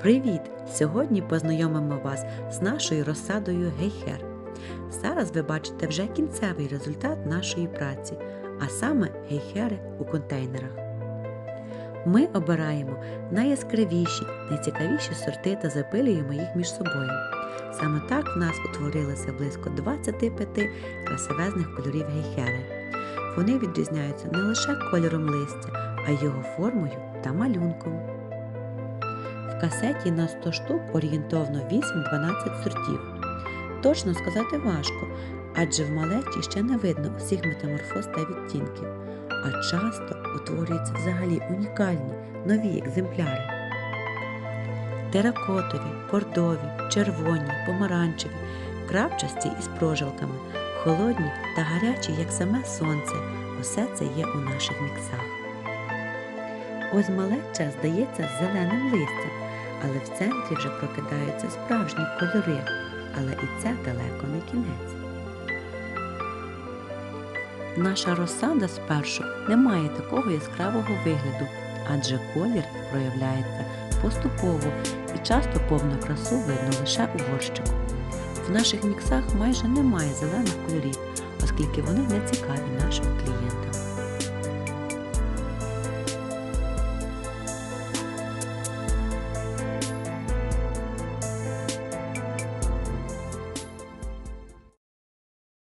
Привіт! Сьогодні познайомимо вас з нашою розсадою гейхер. Зараз ви бачите вже кінцевий результат нашої праці, а саме гейхери у контейнерах. Ми обираємо найяскравіші, найцікавіші сорти та запилюємо їх між собою. Саме так в нас утворилося близько 25 красивезних кольорів гейхери. Вони відрізняються не лише кольором листя, а й його формою та малюнком. Касеті на 100 штук орієнтовно 8-12 сортів. Точно сказати важко, адже в малеті ще не видно усіх метаморфоз та відтінків, а часто утворюються взагалі унікальні нові екземпляри. Теракотові, бордові, червоні, помаранчеві, крапчасті із прожилками, холодні та гарячі, як саме сонце. Усе це є у наших міксах. Ось малеча здається зеленим листям, але в центрі вже прокидаються справжні кольори, але і це далеко не кінець. Наша розсада спершу не має такого яскравого вигляду, адже колір проявляється поступово і часто повну красу видно лише у горщику. В наших міксах майже немає зелених кольорів, оскільки вони не цікаві нашим клієнтам.